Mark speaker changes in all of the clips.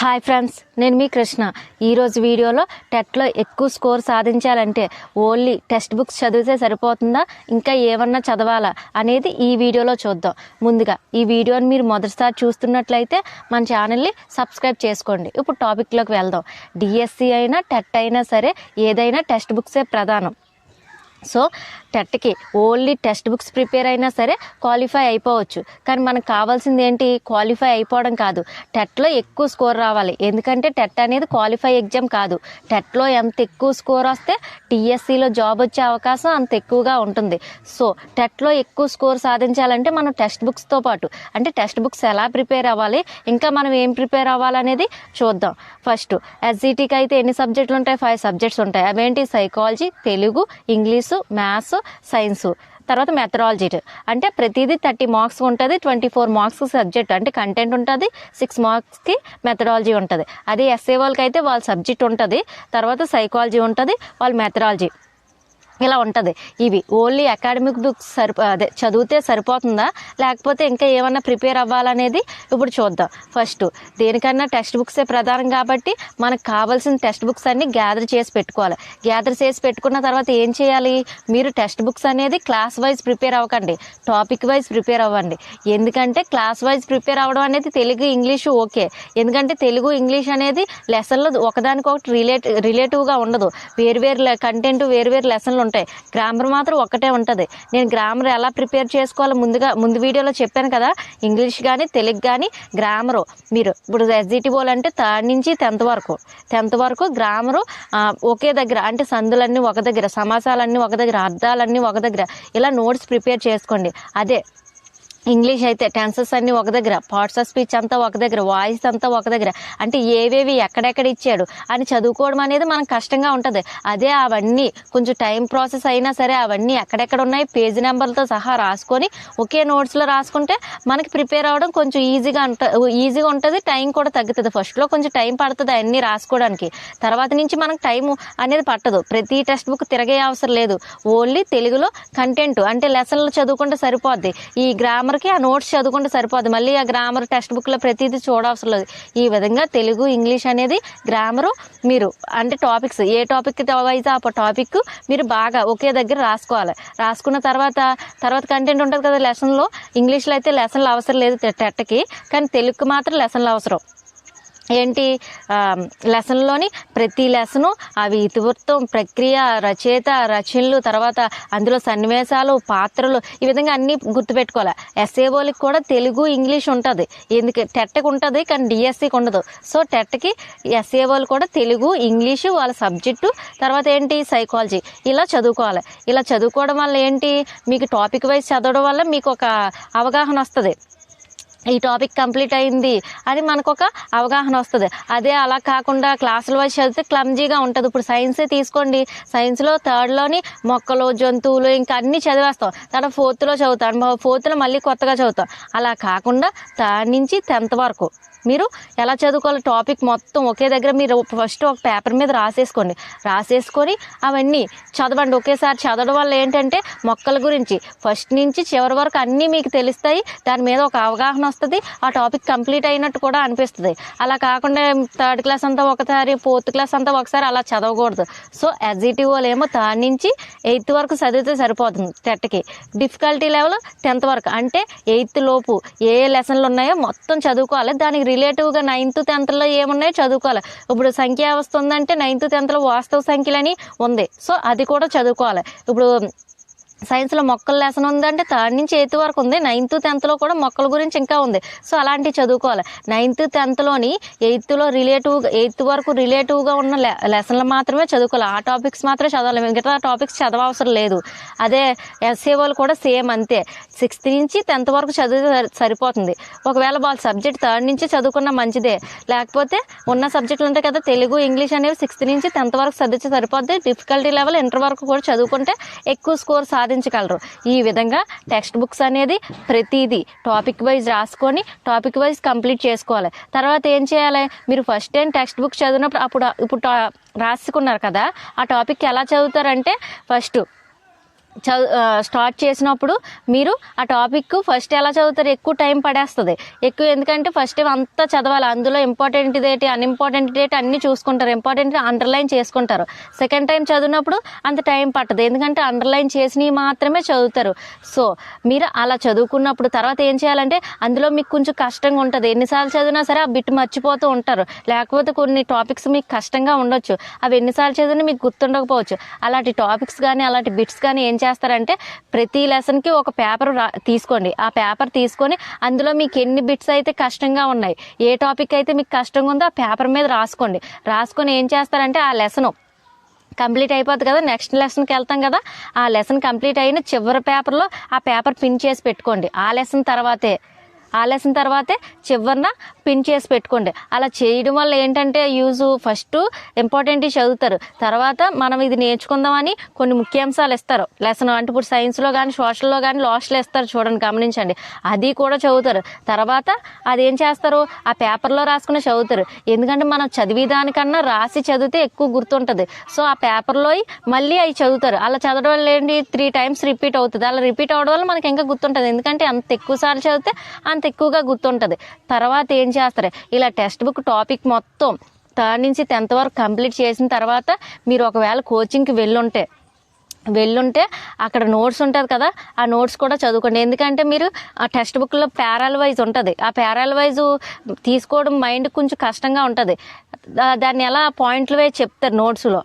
Speaker 1: Hi friends నేను మీ కృష్ణ. ఈరోజు వీడియోలో టెట్లో ఎక్కువ స్కోర్ సాధించాలంటే ఓన్లీ టెక్స్ట్ బుక్స్ చదివితే సరిపోతుందా? ఇంకా ఏమన్నా చదవాలా? అనేది ఈ వీడియోలో చూద్దాం. ముందుగా ఈ వీడియోని మీరు మొదటిసారి చూస్తున్నట్లయితే మన ఛానల్ని సబ్స్క్రైబ్ చేసుకోండి. ఇప్పుడు టాపిక్లోకి వెళ్దాం. డిఎస్సి అయినా టెట్ అయినా సరే ఏదైనా టెక్స్ట్ బుక్సే ప్రధానం. సో టెట్కి ఓన్లీ టెక్స్ట్ బుక్స్ ప్రిపేర్ అయినా సరే క్వాలిఫై అయిపోవచ్చు. కానీ మనకు కావాల్సింది ఏంటి? క్వాలిఫై అయిపోవడం కాదు. టెట్లో ఎక్కువ స్కోర్ రావాలి. ఎందుకంటే టెట్ అనేది క్వాలిఫై ఎగ్జామ్ కాదు. టెట్లో ఎంత ఎక్కువ స్కోర్ వస్తే టీఎస్సీలో జాబ్ వచ్చే అవకాశం అంత ఎక్కువగా ఉంటుంది. సో టెట్లో ఎక్కువ స్కోర్ సాధించాలంటే మనం టెక్స్ట్ బుక్స్తో పాటు అంటే టెక్స్ట్ బుక్స్ ఎలా ప్రిపేర్ అవ్వాలి? ఇంకా మనం ఏం ప్రిపేర్ అవ్వాలనేది చూద్దాం. ఫస్ట్ ఎస్జిటికి అయితే ఎన్ని సబ్జెక్టులు ఉంటాయి? ఫైవ్ సబ్జెక్ట్స్ ఉంటాయి. అవేంటి? Psychology Telugu English maths science తర్వాత మెథడాలజీ అంటే ప్రతిదీ థర్టీ మార్క్స్ ఉంటుంది ట్వంటీ ఫోర్ మార్క్స్ సబ్జెక్ట్ అంటే కంటెంట్ ఉంటుంది సిక్స్ మార్క్స్కి మెథడాలజీ ఉంటుంది. అదే ఎస్ఏ వాళ్ళకి అయితే వాళ్ళ సబ్జెక్ట్ ఉంటుంది తర్వాత సైకాలజీ ఉంటుంది వాళ్ళ మెథడాలజీ ఇలా ఉంటుంది. ఇవి ఓన్లీ అకాడమిక్ బుక్స్ సరిపో అదే చదివితే సరిపోతుందా? లేకపోతే ఇంకా ఏమన్నా ప్రిపేర్ అవ్వాలనేది ఇప్పుడు చూద్దాం. ఫస్ట్ దేనికన్నా టెక్స్ట్ బుక్సే ప్రధానం కాబట్టి మనకు కావాల్సిన టెక్స్ట్ బుక్స్ అన్ని గ్యాదర్ చేసి పెట్టుకోవాలి. గ్యాదర్ చేసి పెట్టుకున్న తర్వాత ఏం చేయాలి? మీరు టెక్స్ట్ బుక్స్ అనేది క్లాస్ వైజ్ ప్రిపేర్ అవ్వకండి. టాపిక్ వైజ్ ప్రిపేర్ అవ్వండి. ఎందుకంటే క్లాస్ వైజ్ ప్రిపేర్ అవ్వడం అనేది తెలుగు ఇంగ్లీషు ఓకే. ఎందుకంటే తెలుగు ఇంగ్లీష్ అనేది లెసన్లో ఒకదానికొకటి రిలేట్ రిలేటివ్గా ఉండదు. వేరు వేరు కంటెంట్ వేరు వేరు లెసన్లు ఉంటాయి. గ్రామర్ మాత్రం ఒక్కటే ఉంటుంది. నేను గ్రామర్ ఎలా ప్రిపేర్ చేసుకోవాలో ముందుగా ముందు వీడియోలో చెప్పాను కదా. ఇంగ్లీష్ కానీ తెలుగు కానీ గ్రామరు మీరు ఇప్పుడు ఎస్జిటి బోల్ అంటే థర్డ్ నుంచి టెన్త్ వరకు. టెన్త్ వరకు గ్రామరు ఒకే దగ్గర. అంటే సందులన్నీ ఒక దగ్గర సమాసాలన్నీ ఒక దగ్గర అర్థాలన్నీ ఒక దగ్గర. ఇలా నోట్స్ ప్రిపేర్ చేసుకోండి. అదే ఇంగ్లీష్ అయితే టెన్సెస్ అన్నీ ఒక దగ్గర పార్ట్స్ ఆఫ్ స్పీచ్ అంతా ఒక దగ్గర వాయిస్ అంతా ఒక దగ్గర. అంటే ఏవేవి ఎక్కడెక్కడ ఇచ్చాడు అని చదువుకోవడం అనేది మనకు కష్టంగా ఉంటుంది. అదే అవన్నీ కొంచెం టైం ప్రాసెస్ అయినా సరే అవన్నీ ఎక్కడెక్కడ ఉన్నాయి పేజీ నెంబర్లతో సహా రాసుకొని ఒకే నోట్స్లో రాసుకుంటే మనకి ప్రిపేర్ అవ్వడం కొంచెం ఈజీగా ఉంట ఈజీగా ఉంటుంది టైం కూడా తగ్గుతుంది. ఫస్ట్లో కొంచెం టైం పడుతుంది అన్నీ రాసుకోవడానికి. తర్వాత నుంచి మనకు టైం అనేది పట్టదు. ప్రతి టెక్స్ట్ బుక్ తిరగే అవసరం లేదు. ఓన్లీ తెలుగులో కంటెంట్ అంటే లెసన్లు చదువుకుంటే సరిపోద్ది. ఈ గ్రామర్ వరకు ఆ నోట్స్ చదువుకుంటే సరిపోదు. మళ్ళీ ఆ గ్రామర్ టెక్స్ట్ బుక్లో ప్రతిదీ చూడవసరం లేదు. ఈ విధంగా తెలుగు ఇంగ్లీష్ అనేది గ్రామరు మీరు అంటే టాపిక్స్ ఏ టాపిక్ వైజ్ ఆ టాపిక్ మీరు బాగా ఒకే దగ్గర రాసుకోవాలి. రాసుకున్న తర్వాత తర్వాత కంటెంట్ ఉంటుంది కదా లెసన్లో ఇంగ్లీష్లో అయితే లెసన్లు అవసరం లేదు టెట్కి. కానీ తెలుగుకి మాత్రం లెసన్లు అవసరం. ఏంటి? లెసన్లోని ప్రతి లెసను అవి ఇతివృత్తం ప్రక్రియ రచయిత రచనలు తర్వాత అందులో సన్నివేశాలు పాత్రలు ఈ విధంగా అన్నీ గుర్తుపెట్టుకోవాలి. ఎస్ఏఓలకి కూడా తెలుగు ఇంగ్లీష్ ఉంటుంది. ఎందుకు? టెట్కి ఉంటుంది కానీ డిఎస్సికి ఉండదు. సో టెట్కి ఎస్ఏఓలు కూడా తెలుగు ఇంగ్లీషు వాళ్ళ సబ్జెక్టు తర్వాత ఏంటి? సైకాలజీ. ఇలా చదువుకోవాలి. ఇలా చదువుకోవడం వల్ల ఏంటి? మీకు టాపిక్ వైజ్ చదవడం వల్ల మీకు ఒక అవగాహన వస్తుంది. ఈ టాపిక్ కంప్లీట్ అయింది అని మనకు ఒక అవగాహన వస్తుంది. అదే అలా కాకుండా క్లాసుల వైజ్ చదివితే క్లమ్జీగా ఉంటుంది. ఇప్పుడు సైన్సే తీసుకోండి. సైన్స్లో థర్డ్లోని మొక్కలు జంతువులు ఇంకా అన్నీ చదివేస్తాం. తర్వాత ఫోర్త్లో చదువుతాం. ఫోర్త్లో మళ్ళీ కొత్తగా చదువుతాం. అలా కాకుండా థర్డ్ నుంచి టెన్త్ వరకు మీరు ఎలా చదువుకోవాలి? టాపిక్ మొత్తం ఒకే దగ్గర మీరు ఫస్ట్ ఒక పేపర్ మీద రాసేసుకోండి. రాసేసుకొని అవన్నీ చదవండి. ఒకేసారి చదవడం వల్ల ఏంటంటే మొక్కల గురించి ఫస్ట్ నుంచి చివరి వరకు అన్నీ మీకు తెలుస్తాయి. దాని మీద ఒక అవగాహన అనిపిస్తుంది ఆ టాపిక్ కంప్లీట్ అయినట్టు కూడా అనిపిస్తుంది. అలా కాకుండా థర్డ్ క్లాస్ అంతా ఒకసారి ఫోర్త్ క్లాస్ అంతా ఒకసారి అలా చదవకూడదు. సో ఎస్జిటి ఏమో థర్డ్ నుంచి ఎయిత్ వరకు చదివితే సరిపోతుంది టెట్కి. డిఫికల్టీ లెవెల్ టెన్త్ వరకు. అంటే ఎయిత్ లోపు ఏ లెసన్లు ఉన్నాయో మొత్తం చదువుకోవాలి. దానికి రిలేటివ్గా నైన్త్ టెన్త్లో ఏమున్నాయో చదువుకోవాలి. ఇప్పుడు సంఖ్యా వ్యవస్థ ఉందంటే నైన్త్ టెన్త్లో వాస్తవ సంఖ్యలని ఉంది. సో అది కూడా చదువుకోవాలి. ఇప్పుడు సైన్స్లో మొక్కల లెసన్ ఉందంటే థర్డ్ నుంచి ఎయిత్ వరకు ఉంది. నైన్త్ టెన్త్లో కూడా మొక్కల గురించి ఇంకా ఉంది. సో అలాంటివి చదువుకోవాలి. నైన్త్ టెన్త్లోని ఎయిత్లో రిలేటివ్గా ఎయిత్ వరకు రిలేటివ్గా ఉన్న లె లెసన్లు మాత్రమే చదువుకోవాలి. ఆ టాపిక్స్ మాత్రమే చదవాలి. మిగతా టాపిక్స్ చదవవసరం లేదు. అదే ఎస్ఏ వాళ్ళు కూడా సేమ్ అంతే. సిక్స్త్ నుంచి టెన్త్ వరకు చదివితే సరి- సరిపోతుంది. ఒకవేళ వాళ్ళ సబ్జెక్ట్ థర్డ్ నుంచి చదువుకున్న మంచిదే. లేకపోతే ఉన్న సబ్జెక్టులు ఉంటాయి కదా తెలుగు ఇంగ్లీష్ అనేవి సిక్స్త్ నుంచి టెన్త్ వరకు చదివితే సరిపోద్ది. డిఫికల్టీ లెవెల్ ఇంటర్ వరకు కూడా చదువుకుంటే ఎక్కువ స్కోర్ సాధించగలరు. ఈ విధంగా టెక్స్ట్ బుక్స్ అనేది ప్రతిదీ టాపిక్ వైజ్ రాసుకొని టాపిక్ వైజ్ కంప్లీట్ చేసుకోవాలి. తర్వాత ఏం చేయాలి? మీరు ఫస్ట్ టైం టెక్స్ట్ బుక్ చదివినప్పుడు అప్పుడు ఇప్పుడు టా- రాసుకున్నారు కదా ఆ టాపిక్ ఎలా చదువుతారంటే ఫస్ట్ చదువు స్టార్ట్ చేసినప్పుడు మీరు ఆ టాపిక్ ఫస్ట్ ఎలా చదువుతారు? ఎక్కువ టైం పడేస్తుంది. ఎక్కువ ఎందుకంటే ఫస్ట్ అంతా చదవాలి. అందులో ఇంపార్టెంట్ డేట్ అన్ఇంపార్టెంట్ డేట్ అన్నీ చూసుకుంటారు. ఇంపార్టెంట్ అండర్లైన్ చేసుకుంటారు. సెకండ్ టైం చదివినప్పుడు అంత టైం పట్టదు. ఎందుకంటే అండర్లైన్ చేసినవి మాత్రమే చదువుతారు. సో మీరు అలా చదువుకున్నప్పుడు తర్వాత ఏం చేయాలంటే అందులో మీకు కొంచెం కష్టంగా ఉంటుంది. ఎన్నిసార్లు చదివినా సరే ఆ బిట్ మర్చిపోతూ ఉంటారు. లేకపోతే కొన్ని టాపిక్స్ మీకు కష్టంగా ఉండొచ్చు. అవి ఎన్నిసార్లు చదివినా మీకు గుర్తుండకపోవచ్చు. అలాంటి టాపిక్స్ కానీ అలాంటి బిట్స్ కానీ ఏం చేయాలి చేస్తారంటే ప్రతి లెసన్కి ఒక పేపర్ రా తీసుకోండి. ఆ పేపర్ తీసుకొని అందులో మీకు ఎన్ని బిట్స్ అయితే కష్టంగా ఉన్నాయి ఏ టాపిక్ అయితే మీకు కష్టంగా ఉందో ఆ పేపర్ మీద రాసుకోండి. రాసుకొని ఏం చేస్తారంటే ఆ లెసన్ కంప్లీట్ అయిపోద్ది కదా నెక్స్ట్ లెసన్కి వెళ్తాం కదా ఆ లెసన్ కంప్లీట్ అయిన చివరి పేపర్లో ఆ పేపర్ పిన్ చేసి పెట్టుకోండి. ఆ లెసన్ తర్వాతే ఆలేసిన తర్వాతే చివరిన పిన్ చేసి పెట్టుకోండి. అలా చేయడం వల్ల ఏంటంటే యూజ్ ఫస్ట్ ఇంపార్టెంట్ చదువుతారు. తర్వాత మనం ఇది నేర్చుకుందామని కొన్ని ముఖ్యాంశాలు ఇస్తారు. లెసన్ అంటే ఇప్పుడు సైన్స్లో కానీ సోషల్లో కానీ లాస్ట్లో ఇస్తారు చూడండి గమనించండి. అది కూడా చదువుతారు. తర్వాత అది ఏం చేస్తారు? ఆ పేపర్లో రాసుకుని చదువుతారు. ఎందుకంటే మనం చదివేదానికన్నా రాసి చదివితే ఎక్కువ గుర్తుంటుంది. సో ఆ పేపర్లో మళ్ళీ అవి చదువుతారు. అలా చదవడం వల్ల ఏంటి? త్రీ టైమ్స్ రిపీట్ అవుతుంది. అలా రిపీట్ అవడం వల్ల మనకి ఇంకా గుర్తుంటుంది. ఎందుకంటే అంత ఎక్కువ సార్లు చదివితే అంత ఎక్కువగా గుర్తుంటుంది. తర్వాత ఏం చేస్తారు? ఇలా టెక్స్ట్ బుక్ టాపిక్ మొత్తం థర్డ్ నుంచి టెన్త్ వరకు కంప్లీట్ చేసిన తర్వాత మీరు ఒకవేళ కోచింగ్కి వెళ్ళుంటే వెళ్ళుంటే అక్కడ నోట్స్ ఉంటుంది కదా ఆ నోట్స్ కూడా చదువుకోండి. ఎందుకంటే మీరు ఆ టెక్స్ట్ బుక్లో పేరాల వైజ్ ఉంటుంది. ఆ పేరాల వైజ్ తీసుకోవడం మైండ్ కొంచెం కష్టంగా ఉంటుంది. దాన్ని ఎలా పాయింట్లు వైజ్ చెప్తారు నోట్స్లో?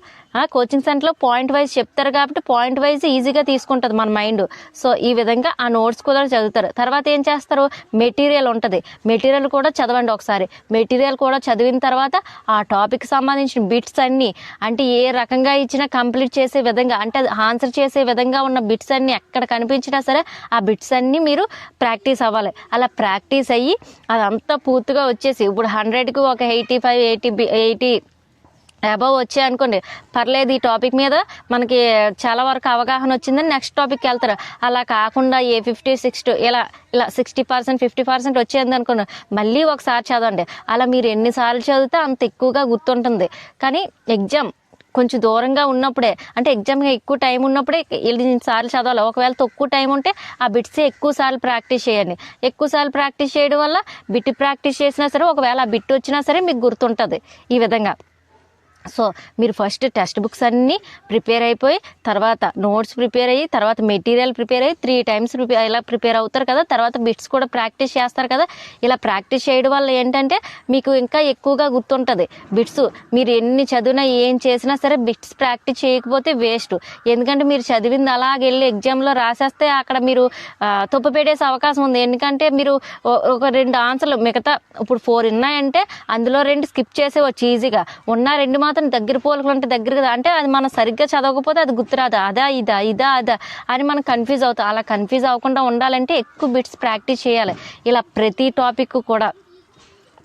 Speaker 1: కోచింగ్ సెంటర్లో పాయింట్ వైజ్ చెప్తారు కాబట్టి పాయింట్ వైజ్ ఈజీగా తీసుకుంటుంది మన మైండ్ సో ఈ విధంగా ఆ నోట్స్ కూడా చదువుతారు. తర్వాత ఏం చేస్తారు? మెటీరియల్ ఉంటుంది. మెటీరియల్ కూడా చదవండి ఒకసారి. మెటీరియల్ కూడా చదివిన తర్వాత ఆ టాపిక్ సంబంధించిన బిట్స్ అన్నీ అంటే ఏ రకంగా ఇచ్చినా కంప్లీట్ చేసే విధంగా అంటే ఆన్సర్ చేసే విధంగా ఉన్న బిట్స్ అన్నీ ఎక్కడ కనిపించినా సరే ఆ బిట్స్ అన్నీ మీరు ప్రాక్టీస్ అవ్వాలి. అలా ప్రాక్టీస్ అయ్యి అదంతా పూర్తిగా వచ్చేసి ఇప్పుడు హండ్రెడ్కి ఒక eighty five eighty eighty above వచ్చాయి అనుకోండి. పర్లేదు ఈ టాపిక్ మీద మనకి చాలా వరకు అవగాహన వచ్చిందని నెక్స్ట్ టాపిక్కి వెళ్తారు. అలా కాకుండా ఏ ఫిఫ్టీ సిక్స్టీ ఇలా ఇలా సిక్స్టీ పర్సెంట్ ఫిఫ్టీ పర్సెంట్ వచ్చేది అనుకోండి మళ్ళీ ఒకసారి చదవండి. అలా మీరు ఎన్నిసార్లు చదివితే అంత ఎక్కువగా గుర్తుంటుంది. కానీ ఎగ్జామ్ కొంచెం దూరంగా ఉన్నప్పుడే అంటే ఎగ్జామ్ ఎక్కువ టైం ఉన్నప్పుడే ఎన్ని సార్లు చదవాలి. ఒకవేళ తక్కువ టైం ఉంటే ఆ బిట్స్ ఎక్కువ సార్లు ప్రాక్టీస్ చేయండి. ఎక్కువ సార్లు ప్రాక్టీస్ చేయడం వల్ల బిట్ ప్రాక్టీస్ చేసినా సరే ఒకవేళ ఆ బిట్ వచ్చినా సరే మీకు గుర్తుంటుంది ఈ విధంగా. సో మీరు ఫస్ట్ టెక్స్ట్ బుక్స్ అన్నీ ప్రిపేర్ అయిపోయి తర్వాత నోట్స్ ప్రిపేర్ అయ్యి తర్వాత మెటీరియల్ ప్రిపేర్ అయ్యి త్రీ టైమ్స్ ప్రిపేర్ ఇలా ప్రిపేర్ అవుతారు కదా తర్వాత బిట్స్ కూడా ప్రాక్టీస్ చేస్తారు కదా. ఇలా ప్రాక్టీస్ చేయడం వల్ల ఏంటంటే మీకు ఇంకా ఎక్కువగా గుర్తుంటుంది. బిట్స్ మీరు ఎన్ని చదివినా ఏం చేసినా సరే బిట్స్ ప్రాక్టీస్ చేయకపోతే వేస్ట్. ఎందుకంటే మీరు చదివింది అలాగే వెళ్ళి ఎగ్జామ్లో రాసేస్తే అక్కడ మీరు తప్పు పెట్టేసే అవకాశం ఉంది. ఎందుకంటే మీరు ఓ- ఒక రెండు ఆన్సర్లు మిగతా ఇప్పుడు ఫోర్ ఉన్నాయంటే అందులో రెండు స్కిప్ చేసేవచ్చు ఈజీగా. ఉన్న రెండు మాత్రం దగ్గర పోలికలు అంటే దగ్గర కదా. అంటే అది మనం సరిగ్గా చదవకపోతే అది గుర్తురాదు అదా ఇదా ఇదా అదా అని మనం కన్ఫ్యూజ్ అవుతాం. అలా కన్ఫ్యూజ్ అవ్వకుండా ఉండాలంటే ఎక్కువ బిట్స్ ప్రాక్టీస్ చేయాలి. ఇలా ప్రతి టాపిక్ కూడా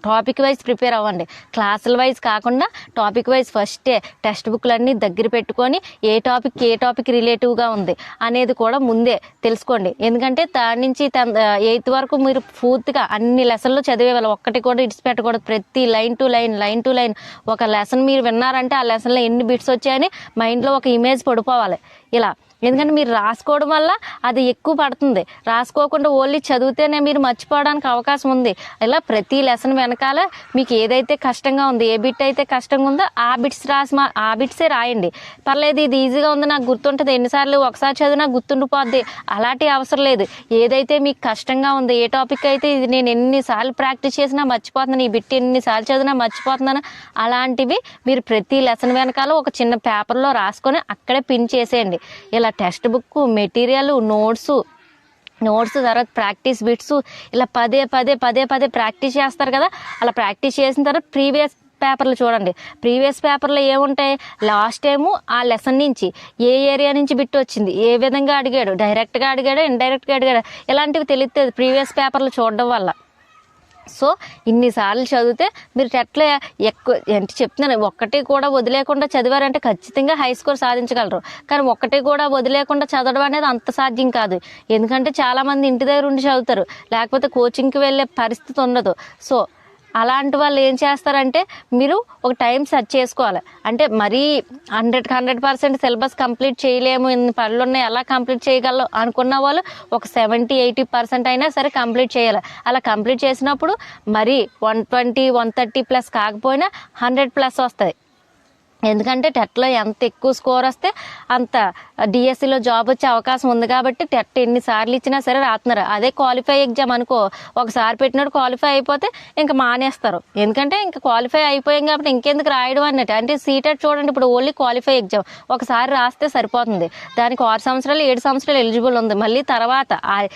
Speaker 1: టాపిక్ వైజ్ ప్రిపేర్ అవ్వండి. క్లాసుల వైజ్ కాకుండా టాపిక్ వైజ్ ఫస్టే టెక్స్ట్ బుక్లన్నీ దగ్గర పెట్టుకొని ఏ టాపిక్ ఏ టాపిక్ రిలేటివ్గా ఉంది అనేది కూడా ముందే తెలుసుకోండి. ఎందుకంటే థర్డ్ నుంచి టెన్త్ ఎయిత్ వరకు మీరు పూర్తిగా అన్ని లెసన్లు చదివేవాళ్ళు ఒక్కటి కూడా ఇడిచిపెట్టకూడదు ప్రతి line to line line to line ఒక లెసన్ మీరు విన్నారంటే ఆ లెసన్లో ఎన్ని బిట్స్ వచ్చాయని మైండ్లో ఒక ఇమేజ్ పడిపోవాలి. ఇలా. ఎందుకంటే మీరు రాసుకోవడం వల్ల అది ఎక్కువ పడుతుంది. రాసుకోకుండా ఓన్లీ చదివితేనే మీరు మర్చిపోవడానికి అవకాశం ఉంది. ఇలా ప్రతి లెసన్ వెనకాల మీకు ఏదైతే కష్టంగా ఉంది ఏ బిట్ అయితే కష్టంగా ఉందో ఆ బిట్స్ రాసి మా ఆ బిట్సే రాయండి. పర్లేదు ఇది ఈజీగా ఉంది నాకు గుర్తుంటుంది. ఎన్నిసార్లు ఒకసారి చదివినా గుర్తుండిపోద్ది. అలాంటి అవసరం లేదు. ఏదైతే మీకు కష్టంగా ఉంది ఏ టాపిక్ అయితే ఇది నేను ఎన్నిసార్లు ప్రాక్టీస్ చేసినా మర్చిపోతున్నాను ఈ బిట్ ఎన్నిసార్లు చదివినా మర్చిపోతున్నాను అలాంటివి మీరు ప్రతి లెసన్ వెనకాల ఒక చిన్న పేపర్లో రాసుకొని అక్కడే పిన్ చేసేయండి. ఇలా text book material notes notes తర్వాత ప్రాక్టీస్ బిట్స్ ఇలా పదే పదే పదే పదే ప్రాక్టీస్ చేస్తారు కదా అలా ప్రాక్టీస్ చేసిన తర్వాత ప్రీవియస్ పేపర్లు చూడండి. ప్రీవియస్ పేపర్లో ఏముంటాయి? లాస్ట్ టైము ఆ లెసన్ నుంచి ఏ ఏరియా నుంచి బిట్ వచ్చింది? ఏ విధంగా అడిగాడు? డైరెక్ట్గా అడిగాడు? ఇండైరెక్ట్గా అడిగాడు? ఇలాంటివి తెలుస్తుంది ప్రీవియస్ పేపర్లు చూడడం వల్ల. సో ఇన్నిసార్లు చదివితే మీరు ఎట్లా ఎక్కువ అంటే చెప్తున్నాను ఒక్కటి కూడా వదిలేకుండా చదివారంటే ఖచ్చితంగా హై స్కోర్ సాధించగలరు. కానీ ఒక్కటి కూడా వదిలేకుండా చదవడం అనేది అంత సాధ్యం కాదు. ఎందుకంటే చాలామంది ఇంటి దగ్గర ఉండి చదువుతారు. లేకపోతే కోచింగ్కి వెళ్ళే పరిస్థితి ఉండదు. సో అలాంటి వాళ్ళు ఏం చేస్తారంటే మీరు ఒక టైం సెట్ చేసుకోవాలి. అంటే మరీ hundred hundred percent syllabus complete చేయలేము ఇన్ని పనులు ఉన్నాయి ఎలా కంప్లీట్ చేయగలరు అనుకున్న వాళ్ళు ఒక సెవెంటీ ఎయిటీ పర్సెంట్ అయినా సరే కంప్లీట్ చేయాలి. అలా కంప్లీట్ చేసినప్పుడు మరీ one twenty one thirty plus కాకపోయినా హండ్రెడ్ ప్లస్ వస్తాయి. ఎందుకంటే టెట్లో ఎంత ఎక్కువ స్కోర్ వస్తే అంత డిఎస్సిలో జాబ్ వచ్చే అవకాశం ఉంది కాబట్టి టెట్ ఎన్నిసార్లు ఇచ్చినా సరే రాస్తున్నారు అదే క్వాలిఫై ఎగ్జామ్ అనుకో ఒకసారి పెట్టినట్టు క్వాలిఫై అయిపోతే ఇంకా మానేస్తారు. ఎందుకంటే ఇంకా క్వాలిఫై అయిపోయాం కాబట్టి ఇంకెందుకు రాయడం అన్నట్టు. అంటే సీటెట్ చూడండి ఇప్పుడు ఓన్లీ క్వాలిఫై ఎగ్జామ్. ఒకసారి రాస్తే సరిపోతుంది. దానికి ఆరు సంవత్సరాలు ఏడు సంవత్సరాలు ఎలిజిబుల్ ఉంది. మళ్ళీ తర్వాత ఆ-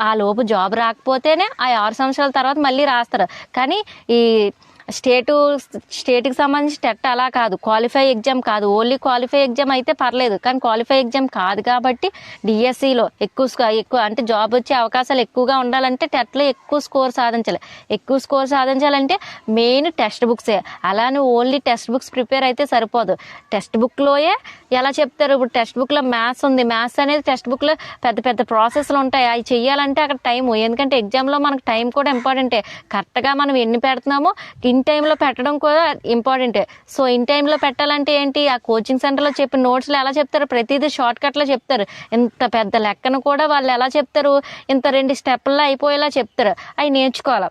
Speaker 1: ఆ లోపు జాబ్ రాకపోతేనే ఆ ఆరు సంవత్సరాల తర్వాత మళ్ళీ రాస్తారు. కానీ ఈ స్టేటు స్టేట్కి సంబంధించి టెట్ అలా కాదు. క్వాలిఫై ఎగ్జామ్ కాదు. ఓన్లీ క్వాలిఫై ఎగ్జామ్ అయితే పర్లేదు. కానీ క్వాలిఫై ఎగ్జామ్ కాదు కాబట్టి డిఎస్సిలో ఎక్కువ ఎక్కువ అంటే జాబ్ వచ్చే అవకాశాలు ఎక్కువగా ఉండాలంటే టెట్లో ఎక్కువ స్కోర్ సాధించాలి. ఎక్కువ స్కోర్ సాధించాలంటే మెయిన్ టెక్స్ట్ బుక్సే. అలానే ఓన్లీ టెక్స్ట్ బుక్స్ ప్రిపేర్ అయితే సరిపోదు. టెక్స్ట్ బుక్లోయే ఎలా చెప్తారు? ఇప్పుడు టెక్స్ట్ బుక్లో మ్యాథ్స్ ఉంది. మ్యాథ్స్ అనేది టెక్స్ట్ బుక్లో పెద్ద పెద్ద ప్రాసెస్లు ఉంటాయి. అవి చేయాలంటే అక్కడ టైం ఎందుకంటే ఎగ్జామ్లో మనకు టైం కూడా ఇంపార్టెంటే. కరెక్ట్గా మనం ఎన్ని పెడుతున్నామో ఇన్ టైంలో పెట్టడం కూడా ఇంపార్టెంటే. సో ఇన్ టైంలో పెట్టాలంటే ఏంటి? ఆ కోచింగ్ సెంటర్లో చెప్పిన నోట్స్లో ఎలా చెప్తారు? ప్రతిదీ షార్ట్ కట్లో చెప్తారు. ఇంత పెద్ద లెక్కను కూడా వాళ్ళు ఎలా చెప్తారు? ఇంత రెండు స్టెప్పుల్లో అయిపోయేలా చెప్తారు. అవి నేర్చుకోవాలి?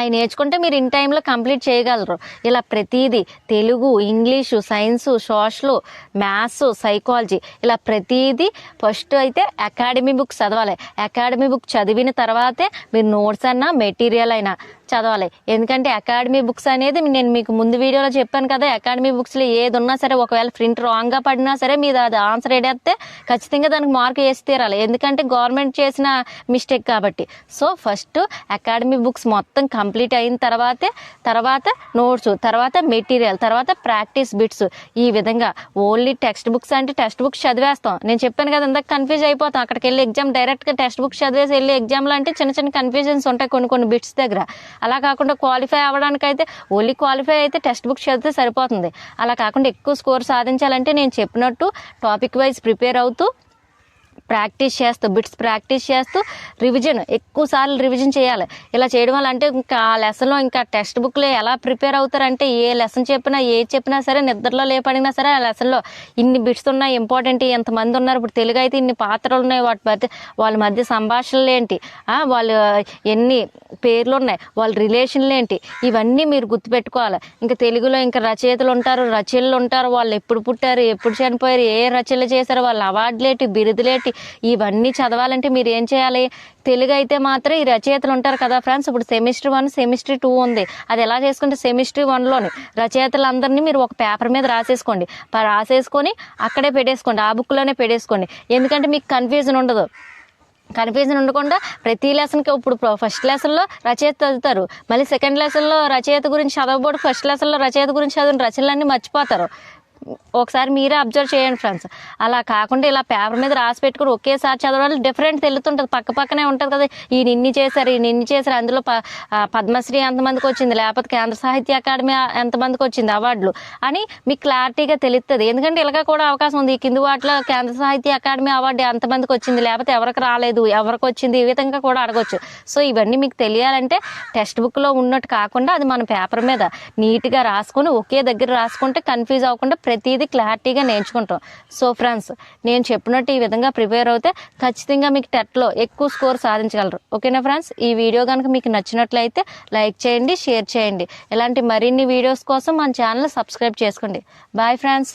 Speaker 1: అవి నేర్చుకుంటే మీరు ఇన్ టైంలో కంప్లీట్ చేయగలరు. ఇలా ప్రతిదీ Telugu English science social maths psychology ఇలా ప్రతిదీ ఫస్ట్ అయితే అకాడమీ బుక్ చదవాలి. అకాడమీ బుక్ చదివిన తర్వాతే మీరు నోట్స్ అన్నా మెటీరియల్ అయినా చదవాలి. ఎందుకంటే అకాడమీ బుక్స్ అనేది నేను మీకు ముందు వీడియోలో చెప్పాను కదా అకాడమీ బుక్స్లో ఏది ఉన్నా సరే ఒకవేళ ప్రింట్ రాంగ్గా పడినా సరే మీరు అది ఆన్సర్ ఏడేస్తే ఖచ్చితంగా దానికి మార్క్ వేసి తీరాలి. ఎందుకంటే గవర్నమెంట్ చేసిన మిస్టేక్ కాబట్టి. సో ఫస్ట్ అకాడమీ బుక్స్ మొత్తం కంప్లీట్ కంప్లీట్ అయిన తర్వాతే తర్వాత నోట్స్ తర్వాత మెటీరియల్ తర్వాత ప్రాక్టీస్ బిట్స్. ఈ విధంగా ఓన్లీ టెక్స్ట్ బుక్స్ అంటే టెక్స్ట్ బుక్స్ చదివేస్తాం. నేను చెప్పాను కదా ఇందాక కన్ఫ్యూజ్ అయిపోతాం. అక్కడికి వెళ్ళి ఎగ్జామ్ డైరెక్ట్గా టెక్స్ట్ బుక్స్ చదివేసి వెళ్ళి ఎగ్జామ్లో అంటే చిన్న చిన్న కన్ఫ్యూజన్స్ ఉంటాయి కొన్ని కొన్ని బిట్స్ దగ్గర. అలా కాకుండా క్వాలిఫై అవ్వడానికైతే ఓన్లీ క్వాలిఫై అయితే టెక్స్ట్ బుక్స్ చదివితే సరిపోతుంది. అలా కాకుండా ఎక్కువ స్కోర్ సాధించాలంటే నేను చెప్పినట్టు టాపిక్ వైజ్ ప్రిపేర్ అవుతూ ప్రాక్టీస్ చేస్తూ బిట్స్ ప్రాక్టీస్ చేస్తూ రివిజన్ ఎక్కువ సార్లు రివిజన్ చేయాలి. ఇలా చేయడం వల్ల అంటే ఇంకా ఆ లెసన్లో ఇంకా టెక్స్ట్ బుక్లో ఎలా ప్రిపేర్ అవుతారంటే ఏ లెసన్ చెప్పినా ఏ చెప్పినా సరే నిద్రలో లేపడినా సరే ఆ లెసన్లో ఇన్ని బిట్స్ ఉన్నాయి ఇంపార్టెంట్ ఎంతమంది ఉన్నారు ఇప్పుడు తెలుగు అయితే ఇన్ని పాత్రలు ఉన్నాయి వాటి మధ్య వాళ్ళ మధ్య సంభాషణలు ఏంటి? వాళ్ళు ఎన్ని పేర్లు ఉన్నాయి వాళ్ళ రిలేషన్లు ఏంటి? ఇవన్నీ మీరు గుర్తుపెట్టుకోవాలి. ఇంకా తెలుగులో ఇంకా రచయితలు ఉంటారు రచయితలు ఉంటారు వాళ్ళు ఎప్పుడు పుట్టారు ఎప్పుడు చనిపోయారు ఏ రచనలు చేశారు వాళ్ళ అవార్డులేటి బిరుదులేటి ఇవన్నీ చదవాలంటే మీరు ఏం చేయాలి? తెలుగు అయితే మాత్రం ఈ రచయితలు ఉంటారు కదా ఫ్రెండ్స్? ఇప్పుడు సెమిస్టర్ వన్ సెమిస్టర్ టూ ఉంది. అది ఎలా చేసుకుంటే సెమిస్టర్ వన్లోని రచయితలందరినీ మీరు ఒక పేపర్ మీద రాసేసుకోండి. రాసేసుకొని అక్కడే పెట్టేసుకోండి. ఆ బుక్లోనే పెట్టేసుకోండి. ఎందుకంటే మీకు కన్ఫ్యూజన్ ఉండదు. కన్ఫ్యూజన్ ఉండకుండా ప్రతి లెసన్కి ఇప్పుడు ఫస్ట్ లెసన్లో రచయిత చదువుతారు. మళ్ళీ సెకండ్ లెసన్లో రచయిత గురించి చదవబోడు ఫస్ట్ లెసన్లో రచయిత గురించి చదివిన రచనలన్నీ మర్చిపోతారు. ఒకసారి మీరే అబ్జర్వ్ చేయండి ఫ్రెండ్స్. అలా కాకుండా ఇలా పేపర్ మీద రాసి పెట్టుకుని ఒకేసారి చదవడం డిఫరెంట్ తెలుస్తుంటుంది పక్క పక్కనే ఉంటుంది కదా. ఈయన ఇన్ని చేశారు ఈయన ఇన్ని చేశారు. అందులో ప- పద్మశ్రీ ఎంతమందికి వచ్చింది? లేకపోతే కేంద్ర సాహిత్య అకాడమీ ఎంతమందికి వచ్చింది? అవార్డులు. అని మీకు క్లారిటీగా తెలుస్తుంది ఎందుకంటే ఇలాగ కూడా అవకాశం ఉంది. ఈ కింది వాటిలో కేంద్ర సాహిత్య అకాడమీ అవార్డు ఎంతమందికి వచ్చింది? లేకపోతే ఎవరికి రాలేదు? ఎవరికి వచ్చింది? ఈ విధంగా కూడా అడగొచ్చు. సో ఇవన్నీ మీకు తెలియాలంటే టెక్స్ట్ బుక్లో ఉన్నట్టు కాకుండా అది మన పేపర్ మీద నీట్గా రాసుకొని ఒకే దగ్గర రాసుకుంటే కన్ఫ్యూజ్ అవ్వకుండా ప్రతిదీ క్లారిటీగా నేర్చుకుంటాం. సో ఫ్రెండ్స్ నేను చెప్పినట్టు ఈ విధంగా ప్రిపేర్ అవుతే ఖచ్చితంగా మీకు టెట్లో ఎక్కువ స్కోర్ సాధించగలరు. ఓకేనా ఫ్రెండ్స్? ఈ వీడియో కనుక మీకు నచ్చినట్లయితే లైక్ చేయండి షేర్ చేయండి. ఇలాంటి మరిన్ని వీడియోస్ కోసం మన ఛానల్ సబ్స్క్రైబ్ చేసుకోండి. Bye friends.